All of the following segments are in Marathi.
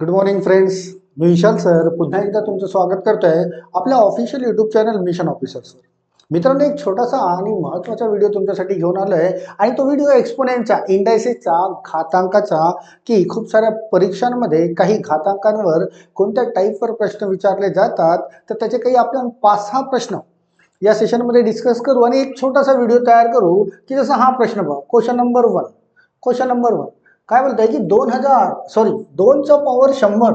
गुड मॉर्निंग फ्रेंड्स मी विशाल सर पुन्हा एकदा तुमचं स्वागत करतोय आपल्या ऑफिशियल यूट्यूब चॅनल मिशन ऑफिसर्सवर मित्रांनो एक छोटासा आणि महत्त्वाचा व्हिडिओ तुमच्यासाठी घेऊन आलो आहे आणि तो व्हिडिओ एक्सपोनेंटचा इंडायसेसचा घातांकाचा की खूप साऱ्या परीक्षांमध्ये काही घातांकांवर कोणत्या टाईपवर प्रश्न विचारले जातात तर त्याचे काही आपण पाच सहा प्रश्न या सेशनमध्ये डिस्कस करू आणि एक छोटासा व्हिडिओ तयार करू की जसं हा प्रश्न बघा. Question number one question number one काय बोलतंय की दोन हजार सॉरी दोनचा पॉवर शंभर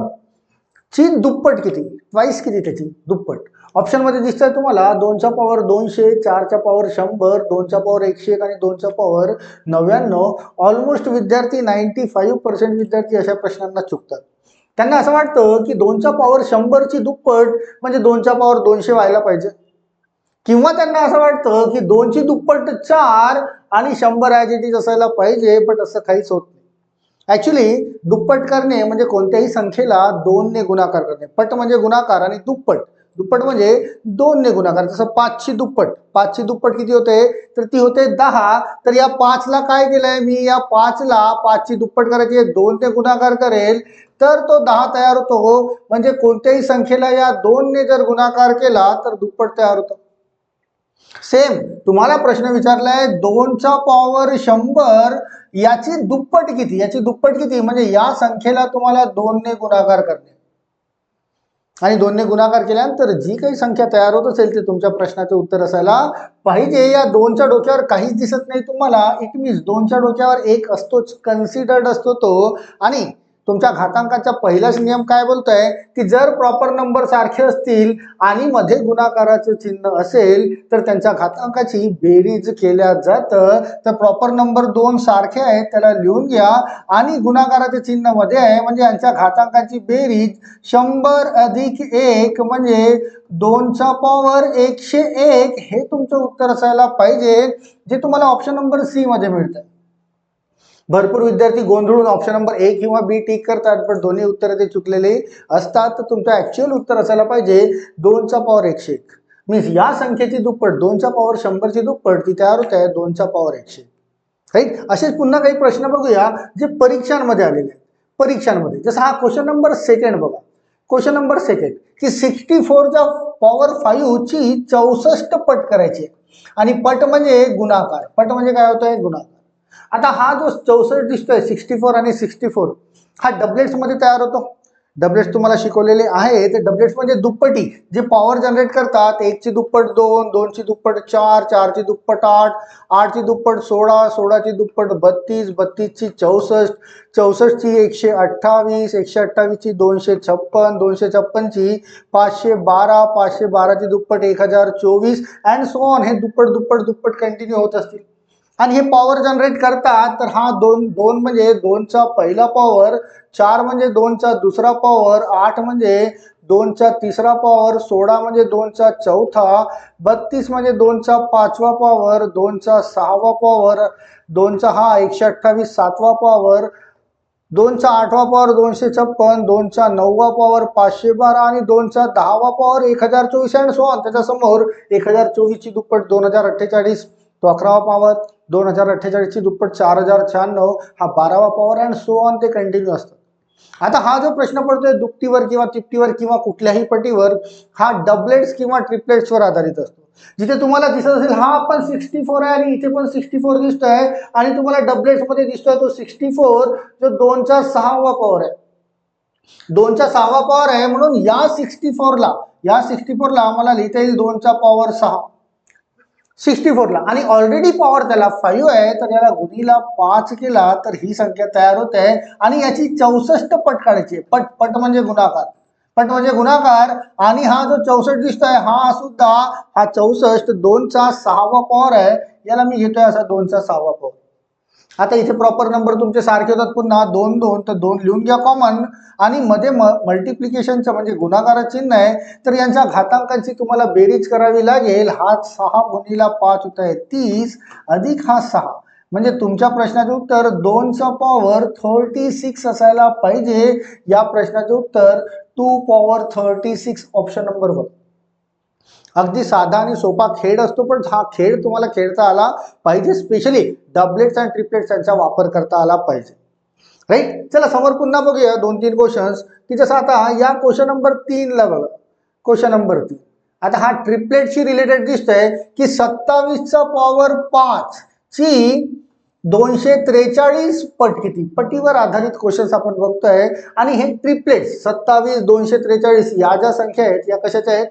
ची दुप्पट किती? ट्वाईस किती त्याची? दुप्पट. ऑप्शनमध्ये दिसतंय तुम्हाला दोनचा पॉवर दोनशे चारचा पॉवर शंभर दोनचा पॉवर एकशे एक आणि दोनचा पॉवर नव्याण्णव. ऑलमोस्ट विद्यार्थी नाईन्टी फाईव्ह पर्सेंट विद्यार्थी अशा प्रश्नांना चुकतात. त्यांना असं वाटतं की दोनचा पॉवर शंभरची दुप्पट म्हणजे दोनचा पॉवर दोनशे व्हायला पाहिजे. किंवा त्यांना असं वाटतं की दोनची दुप्पट चार आणि शंभर ॲज इट इज असायला पाहिजे बट असं काहीच होत ॲक्च्युली दुप्पट करणे म्हणजे कोणत्याही संख्येला दोनने गुणाकार करणे. पट म्हणजे गुणाकार आणि दुप्पट. दुप्पट म्हणजे दोनने गुणाकार. जसं पाचची दुप्पट. पाचची दुप्पट किती होते? तर ती होते दहा. तर या पाचला काय केलंय मी? या पाचला पाचची दुप्पट करायची आहे. दोनने गुणाकार करेल. तर तो दहा तयार होतो. म्हणजे कोणत्याही संख्येला या दोनने जर गुणाकार केला तर दुप्पट तयार होतं. सेम तुम्हाला प्रश्न विचारलाय दोनचा पॉवर शंभर याची दुप्पट किती? याची दुप्पट किती? म्हणजे या संख्येला तुम्हाला दोनने गुणाकार करणे. आणि दोनने गुणाकार केल्यानंतर जी काही संख्या तयार होत असेल ते तुमच्या प्रश्नाचे उत्तर असायला पाहिजे. या दोनच्या डोक्यावर काहीच दिसत नाही तुम्हाला. इट मीन्स दोनच्या डोक्यावर एक असतोच कन्सिडर्ड असतो तो. आणि तुमच्या घातांकाचा पहिलाच नियम काय बोलतोय? की जर प्रॉपर नंबर सारखे असतील आणि मध्ये गुणाकाराचं चिन्ह असेल तर त्यांच्या घातांकाची बेरीज केल्या जातं. तर प्रॉपर नंबर दोन सारखे आहेत त्याला लिहून घ्या. आणि गुणाकाराचं चिन्हमध्ये आहे म्हणजे यांच्या घातांकाची बेरीज शंभर अधिक एक म्हणजे दोनचा पॉवर एकशे एक. हे तुमचं उत्तर असायला पाहिजे जे तुम्हाला ऑप्शन नंबर सी मध्ये मिळतं भरपूर विद्यार्थी गोंधळून ऑप्शन नंबर ए किंवा बी टिक करतात पण दोन्ही उत्तरं ते चुकलेले असतात. तर तुमचं ॲक्च्युअल उत्तर असायला पाहिजे दोनचा पॉवर एकशे एक. मीन्स या संख्येची दुप्पट दोनचा पॉवर शंभरची दुप्पट ती तयार होत आहे दोनचा पॉवर एकशे राईट असेच पुन्हा काही प्रश्न बघूया जे परीक्षांमध्ये आलेले आहेत. परीक्षांमध्ये. जसं हा क्वेश्चन नंबर सेकंड बघा. क्वेश्चन नंबर सेकंड की सिक्स्टी फोरच्या पॉवर फाईव्हची चौसष्ट पट करायची आहे. आणि पट म्हणजे गुणाकार. पट म्हणजे काय होतोय? गुणाकार. आता हा जो चौसष्ट दिसतोय सिक्स्टी फोर आणि सिक्स्टी फोर हा डबलेट्समध्ये तयार होतो. डबलेट्स तुम्हाला शिकवलेले आहे ते डबलेट्स म्हणजे दुप्पटी. जे पॉवर जनरेट करतात एकची दुप्पट दोन दोनची दुप्पट चार चारची दुप्पट आठ आठची दुप्पट सोळा सोळाची दुप्पट बत्तीस बत्तीसची चौसष्ट चौसष्टची एकशे अठ्ठावीस एकशे अठ्ठावीसची दोनशे छप्पन दोनशे छप्पनची पाचशे बारा पाचशे बाराची दुप्पट एक हजार चोवीस अँड सो ऑन हे दुप्पट दुप्पट दुप्पट कंटिन्यू होत असतील. आणि हे पॉवर जनरेट करतात तर हा दोन दोन म्हणजे दोनचा पहिला पॉवर चार म्हणजे दोनचा दुसरा पॉवर आठ म्हणजे दोनचा तिसरा पॉवर सोळा म्हणजे दोनचा चौथा बत्तीस म्हणजे दोनचा पाचवा पॉवर दोनचा सहावा पॉवर दोनचा हा एकशे अठ्ठावीस सातवा पॉवर दोनचा आठवा पॉवर दोनशे छप्पन दोनचा नववा पॉवर पाचशे बारा आणि दोनचा दहावा पॉवर एक हजार चोवीस अँड सो त्याच्यासमोर एक हजार चोवीसची दुप्पट दोन हजार अठ्ठेचाळीस तो अकरावा पॉवर दोन हजार अठ्ठेचाळीसची दुप्पट चार हजार शहाण्णव हा बारावा पॉवर अँड सो ऑन ते कंटिन्यू असतात आता हा जो प्रश्न पडतोय दुपटीवर किंवा तिपटीवर किंवा कुठल्याही पटीवर हा डबलेट्स किंवा ट्रिपलेट्सवर आधारित असतो. जिथे तुम्हाला दिसत असेल हा पण सिक्स्टी फोर आहे आणि इथे पण सिक्स्टी फोर दिसतोय आणि तुम्हाला डबलेट्समध्ये दिसतोय तो सिक्स्टी फोर जो दोनचा सहावा पॉवर आहे. दोनचा सहावा पॉवर आहे म्हणून या सिक्स्टी फोरला या सिक्स्टी फोरला आम्हाला लिहिता येईल दोनचा पॉवर सहा. सिक्स्टी फोरला आणि ऑलरेडी पॉवर त्याला फाईव्ह आहे तर याला गुणीला पाच केला तर ही संख्या तयार होते. आणि याची चौसष्ट पट काढायची पट पट म्हणजे गुणाकार. पट म्हणजे गुणाकार आणि हा जो चौसष्ट दिसतोय हा सुद्धा हा चौसष्ट दोनचा सहावा पॉवर आहे. याला मी घेतोय असा दोनचा सहावा पॉवर आता इथे प्रॉपर नंबर तुमचे सारखे होतात. पुन्हा दोन दोन तर दोन लिहून घ्या कॉमन आणि मध्ये म मल्टिप्लिकेशनचं म्हणजे गुणाकाराचं चिन्ह आहे. तर यांच्या घातांकांची तुम्हाला बेरीज करावी लागेल. हा सहा गुणीला पाच होत आहे तीस अधिक हा सहा. म्हणजे तुमच्या प्रश्नाचे उत्तर दोनचा पॉवर थर्टी सिक्स असायला पाहिजे. या प्रश्नाचे उत्तर two power thirty six option number one अगदी साधा आणि सोपा खेळ असतो पण हा खेळ तुम्हाला खेळता आला पाहिजे. स्पेशली डबलेट्स अँड ट्रिपलेट्स यांचा वापर करता आला पाहिजे. राईट चला समोर पुन्हा बघूया दोन तीन क्वेश्चन्स की जसं आता या क्वेश्चन नंबर तीनला बघा. क्वेश्चन नंबर तीन. आता हा ट्रिपलेटशी रिलेटेड दिसतंय की सत्तावीसचा पॉवर पाच ची दोनशे त्रेचाळीस पट किती? पटीवर आधारित क्वेश्चन्स आपण बघतोय. आणि हे ट्रिपलेट्स सत्तावीस दोनशे त्रेचाळीस या ज्या संख्या आहेत या कशाच्या आहेत?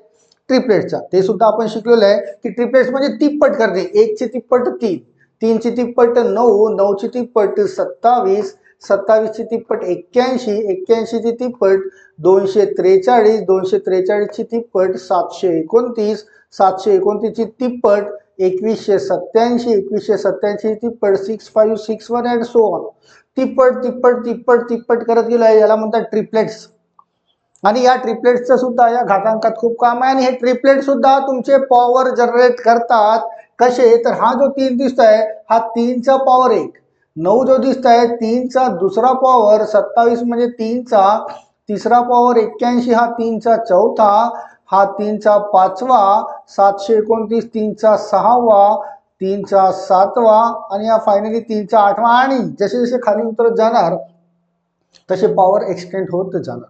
ट्रिपलेटचा ते सुद्धा आपण शिकलेलो आहे की ट्रिपलेट्स म्हणजे तिप्पट करणे. एकची तिप्पट तीन तीनची तिप्पट नऊ नऊची तिप्पट सत्तावीस सत्तावीसची तिप्पट एक्क्याऐंशी एक्क्याऐंशीची तिप्पट दोनशे त्रेचाळीस दोनशे त्रेचाळीसची तिप्पट सातशे एकोणतीस सातशे एकोणतीसची तिप्पट एकवीसशे सत्याऐंशी एकवीसशे सत्याऐंशी तिप्पट six five six one and so on तिप्पट तिप्पट तिप्पट तिप्पट करत गेलो आहे. याला म्हणतात ट्रिपलेट्स. आणि या ट्रिपलेट्सचं सुद्धा या घातांकात खूप काम आहे. आणि हे ट्रिपलेट सुद्धा तुमचे पॉवर जनरेट करतात. कसे? तर हा जो तीन दिसतोय हा तीनचा पॉवर एक. नऊ जो दिसतोय तीनचा दुसरा पॉवर सत्तावीस म्हणजे तीनचा. तिसरा पॉवर एक्क्याऐंशी हा तीनचा चौथा. हा तीनचा पाचवा. सातशे एकोणतीस तीनचा सहावा. तीनचा सातवा. आणि हा फायनली तीनचा आठवा. आणि जसे जसे खाली उतरत जाणार तसे पॉवर एक्सटेंड होत जाणार.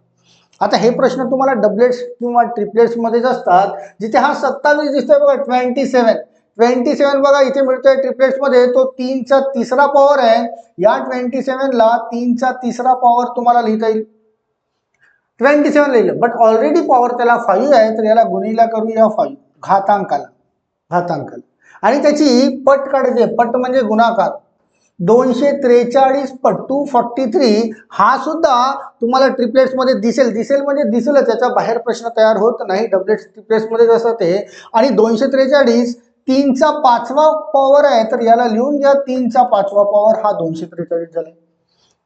आता हे प्रश्न तुम्हाला डबलेट्स किंवा ट्रिपलेट्समध्येच असतात जिथे हा सत्तावीस दिसतोय बघा ट्वेंटी सेवन ट्वेंटी सेवन बघा इथे मिळतोय ट्रिपलेट्समध्ये तो तीनचा तिसरा पॉवर आहे. या ट्वेंटी सेवनला तीनचा तिसरा पॉवर तुम्हाला लिहिता येईल. ट्वेंटी सेवन लिहिलं बट ऑलरेडी पॉवर त्याला फाईव्ह आहे तर याला गुणीला करूया फाईव्ह घातांकाला घातांकाला. आणि त्याची पट काढायची आहे. पट म्हणजे गुणाकार. दोनशे त्रेचाळीस पट टू फॉर्टी थ्री हा सुद्धा तुम्हाला ट्रिपलेट्समध्ये दिसेल. दिसेल म्हणजे दिसेलच. त्याच्या बाहेर प्रश्न तयार होत नाही. डबलेट्स ट्रिपलेट्समध्येच असं ते. आणि दोनशे त्रेचाळीस तीनचा पाचवा पॉवर आहे. तर याला लिहून घ्या तीनचा पाचवा पॉवर हा दोनशे त्रेचाळीस झाला.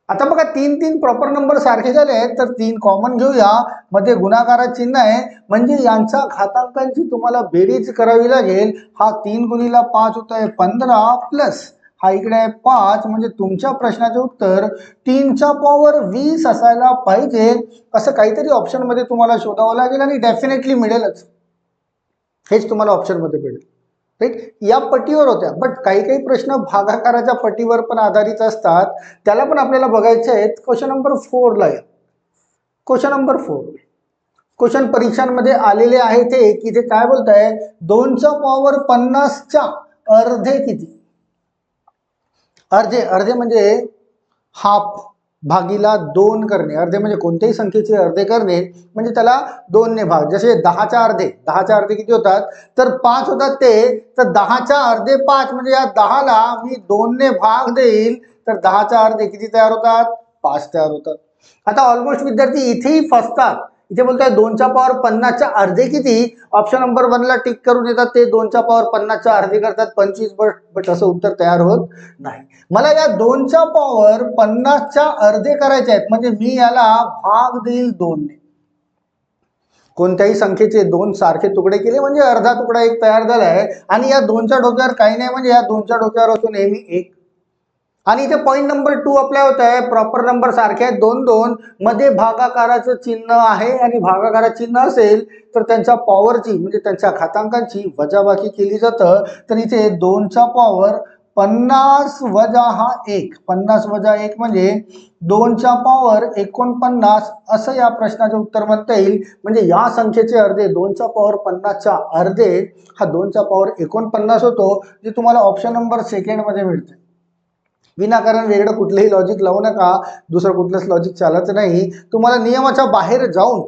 आता बघा तीन तीन प्रॉपर नंबर सारखे झाले आहेत. तर तीन कॉमन घेऊया. मध्ये गुणाकारा चिन्ह आहे. म्हणजे यांच्या घातांकांची तुम्हाला बेरीज करावी लागेल. हा तीन गुणीला पाच होत आहे पंधरा प्लस हा इकडे आहे पाच म्हणजे तुमच्या प्रश्नाचे उत्तर तीनचा पॉवर वीस असायला पाहिजे असं काहीतरी ऑप्शनमध्ये तुम्हाला शोधावं लागेल आणि डेफिनेटली मिळेलच. हेच तुम्हाला ऑप्शनमध्ये मिळेल. राईट या पटीवर होत्या. बट काही काही प्रश्न भागाकाराच्या पटीवर पण आधारित असतात. त्याला पण आपल्याला बघायचे आहेत. क्वेश्चन नंबर फोरला या. क्वेश्चन नंबर फोर क्वेश्चन परीक्षांमध्ये आलेले आहे ते की ते काय बोलत आहे दोनचा पॉवर पन्नासच्या अर्धे किती? अर्धे अर्धे म्हणजे हाफ भागीला दोन करणे. अर्धे म्हणजे कोणत्याही संख्येचे अर्धे करणे म्हणजे त्याला दोनने भाग. जसे दहाच्या अर्धे दहाच्या अर्धे किती होतात? तर पाच होतात ते तर दहाच्या अर्धे पाच म्हणजे या दहाला मी दोनने भाग देईल तर दहाच्या अर्धे किती तयार होतात? पाच तयार होतात. आता ऑलमोस्ट विद्यार्थी इथेही फसतात. इथे बोलतोय दोनच्या पॉवर पन्नासच्या अर्धे किती? ऑप्शन नंबर वनला टिक करून येतात ते दोनच्या पॉवर पन्नासच्या अर्धे करतात. पंचवीस बट बट असं उत्तर तयार होत नाही. मला या दोनच्या पॉवर पन्नासच्या अर्धे करायचे आहेत. म्हणजे मी याला भाग देईल दोनने. कोणत्याही संख्येचे दोन सारखे तुकडे केले म्हणजे अर्धा तुकडा एक तयार झालाय. आणि या दोनच्या डोक्यावर काही नाही म्हणजे या दोनच्या डोक्यावर असून नेहमी एक आणि इथे पॉईंट नंबर टू अप्लाय होत आहे. प्रॉपर नंबर सारखे आहेत. दोन दोन. मध्ये भागाकाराचं चिन्ह आहे आणि भागाकारा चिन्ह असेल तर त्यांच्या पॉवरची म्हणजे त्यांच्या खातांकांची वजाबाकी केली जातं. तर इथे दोनचा पॉवर पन्नास वजा हा एक. पन्नास वजा एक म्हणजे दोनच्या पॉवर एकोणपन्नास असं या प्रश्नाचं उत्तर म्हणता येईल. म्हणजे या संख्येचे अर्धे दोनचा पॉवर पन्नासच्या अर्धे हा दोनचा पॉवर एकोणपन्नास होतो जे तुम्हाला ऑप्शन नंबर सेकंडमध्ये मिळते विनाकारण वेगळं कुठलंही लॉजिक लावू नका. दुसरं कुठलंच लॉजिक चालत नाही. तुम्हाला नियमाच्या बाहेर जाऊन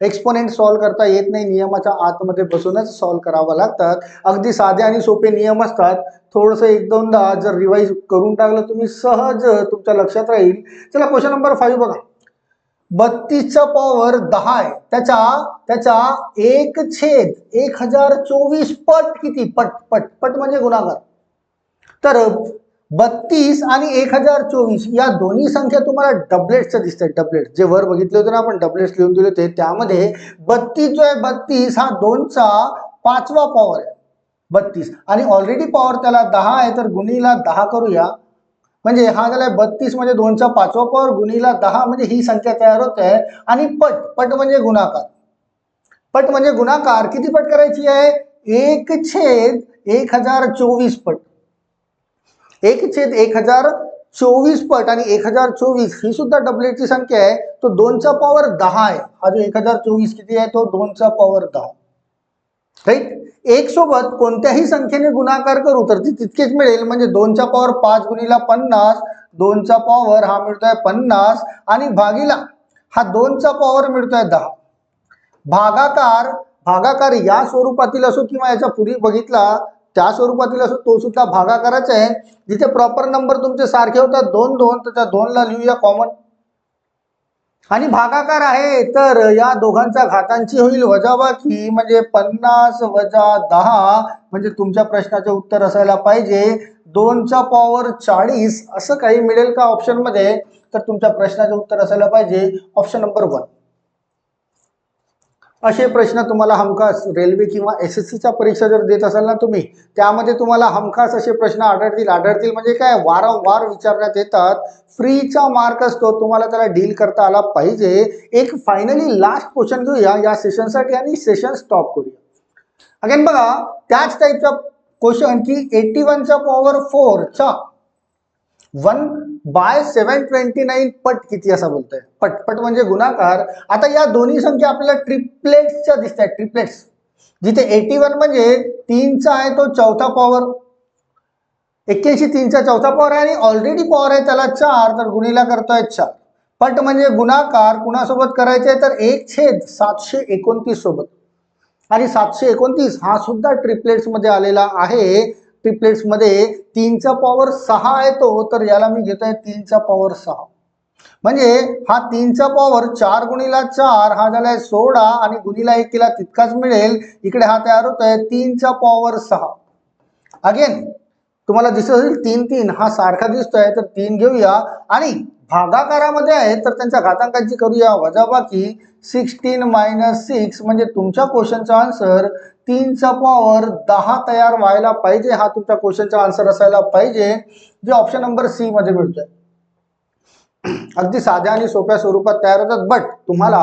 एक्सपोनेंट सॉल्व्ह करता येत नाही. नियमाच्या आतमध्ये बसूनच सॉल्व्ह करावं लागतात. अगदी साधे आणि सोपे नियम असतात. थोडंसं एक दोनदा जर रिवाईज करून टाकलं तुम्ही सहज तुमच्या लक्षात राहील. चला क्वेश्चन नंबर फाईव्ह बघा. बत्तीसचा पॉवर दहा आहे. त्याच्या त्याचा एक छेद एक हजार चोवीस पट किती? पट पट पट म्हणजे गुणाकार. तर बत्तीस आणि एक हजार चोवीस या दोन्ही संख्या तुम्हाला डबलेट्सच्या दिसतात डबलेट जे वर बघितले होते ना आपण डबलेट्स लिहून दिले होते त्यामध्ये बत्तीस जो आहे बत्तीस हा दोनचा पाचवा पॉवर आहे. बत्तीस. आणि ऑलरेडी पॉवर त्याला दहा आहे तर गुणीला दहा करूया. म्हणजे हा झालाय बत्तीस म्हणजे दोनचा पाचवा पॉवर गुणीला दहा म्हणजे ही संख्या तयार होत. आहे आणि पट पट म्हणजे गुणाकार. पट म्हणजे गुणाकार. किती पट करायची आहे? एक छेद एक हजार चोवीस पट. एक छेद एक हजार चोवीस पट आणि एक हजार चोवीस ही सुद्धा डबलेटची संख्या आहे. तो दोनचा पॉवर दहा आहे. हा जो एक हजार चोवीस किती आहे? तो दोनचा पॉवर दहा. राईट एक सोबत कोणत्याही संख्येने गुणाकार करू तर ती तितकेच मिळेल. म्हणजे दोनचा पॉवर पाच गुणीला पन्नास दोनचा पॉवर हा मिळतोय पन्नास आणि भागीला हा दोनचा पॉवर मिळतोय दहा. भागाकार भागाकार या स्वरूपातील असो किंवा याच्या पूर्वी बघितला त्या स्वरूपातील असो तो सुद्धा भागाकाराचा आहे. जिथे प्रॉपर नंबर तुमचे सारखे होतात दोन दोन तर त्या दोनला लिहूया कॉमन आणि भागाकार आहे तर या दोघांचा घातांची होईल वजाबाकी म्हणजे पन्नास वजा दहा म्हणजे तुमच्या प्रश्नाचे उत्तर असायला पाहिजे. दोनचा पॉवर चाळीस असं काही मिळेल का ऑप्शनमध्ये तर तुमच्या प्रश्नाचे उत्तर असायला पाहिजे ऑप्शन नंबर वन असे प्रश्न तुम्हाला हमखास रेल्वे किंवा एस एस सीच्या परीक्षा जर देत असाल ना तुम्ही त्यामध्ये तुम्हाला हमखास असे प्रश्न आढळतील. आढळतील म्हणजे काय? वारंवार विचारण्यात येतात. फ्रीचा मार्क असतो. तुम्हाला त्याला डील करता आला पाहिजे. एक फायनली लास्ट क्वेश्चन घेऊया. या सेशनसाठी आणि सेशन स्टॉप करूया. अगेन बघा त्याच टाईपचा क्वेश्चन की एटी वनचा पॉवर फोरचा one by seven twenty nine पट किती असा बोलतोय? पट पट म्हणजे गुणाकार. आता या दोन्ही संख्या आपल्याला ट्रिपलेट्सच्या दिसत आहेत ट्रिपलेट्स. जिथे एटी वन म्हणजे तीनचा आहे तो चौथा पॉवर एक्क्याऐंशी तीनचा चौथा पॉवर आहे आणि ऑलरेडी पॉवर आहे त्याला चार तर गुणीला करतोय चार. पट म्हणजे गुणाकार कुणासोबत करायचे तर एक छेद सातशे एकोणतीस सोबत. आणि सातशे एकोणतीस हा सुद्धा ट्रिपलेट्समध्ये आलेला आहे. ट्रिपलेट्समध्ये तीनचा पॉवर सहा येतो तर याला मी घेतोय तीनचा पॉवर सहा. म्हणजे हा तीनचा पॉवर चार गुणीला चार हा झालाय सोळा आणि गुणीला एक केला तितकाच मिळेल. इकडे हा तयार होतोय तीनचा पॉवर सहा. अगेन तुम्हाला दिसत असेल तीन तीन हा सारखा दिसतोय तर तीन घेऊया. आणि भागाकारामध्ये आहे तर त्यांच्या घातांकांची करूया वजाबाकी. सिक्स्टीन मायनस सिक्स म्हणजे तुमच्या क्वेश्चनचा आन्सर तीनचा पॉवर दहा तयार व्हायला पाहिजे. हा तुमच्या क्वेश्चनचा आन्सर असायला पाहिजे. जे ऑप्शन नंबर सी मध्ये मिळतोय. अगदी साध्या आणि सोप्या स्वरूपात तयार होतात बट तुम्हाला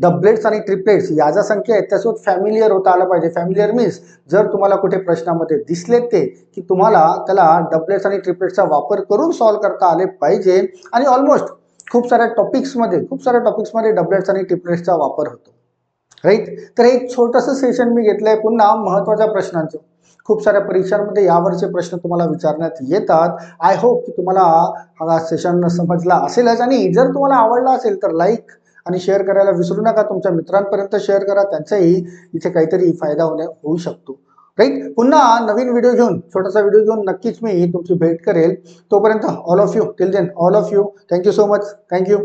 डबलेट्स आणि ट्रिपलेट्स या ज्या संख्या आहेत त्यासोबत फॅमिलियर होता आला पाहिजे. फॅमिलियर मीन्स जर तुम्हाला कुठे प्रश्नामध्ये दिसलेत ते की तुम्हाला त्याला डबलेट्स आणि ट्रिपलेट्सचा वापर करून सॉल्व्ह करता आले पाहिजे. आणि ऑलमोस्ट खूप साऱ्या टॉपिक्समध्ये खूप साऱ्या टॉपिक्समध्ये डबलेट्स आणि ट्रिपलेट्सचा वापर होतो. राईट तर एक छोटंसं सेशन मी घेतलं आहे पुन्हा महत्त्वाच्या प्रश्नांचं. खूप साऱ्या परीक्षांमध्ये यावरचे प्रश्न तुम्हाला विचारण्यात येतात. आय होप की तुम्हाला हा सेशन समजला असेलच आणि जर तुम्हाला आवडला असेल तर लाईक आणि शेअर करायला विसरू नका. तुमच्या मित्रांपर्यंत शेअर करा. त्यांचाही इथे काहीतरी फायदा होण्या होऊ शकतो. राईट पुन्हा नवीन व्हिडिओ घेऊन छोटासा व्हिडिओ घेऊन नक्कीच मी तुमची भेट करेल. तोपर्यंत all of you till then all of you thank you so much thank you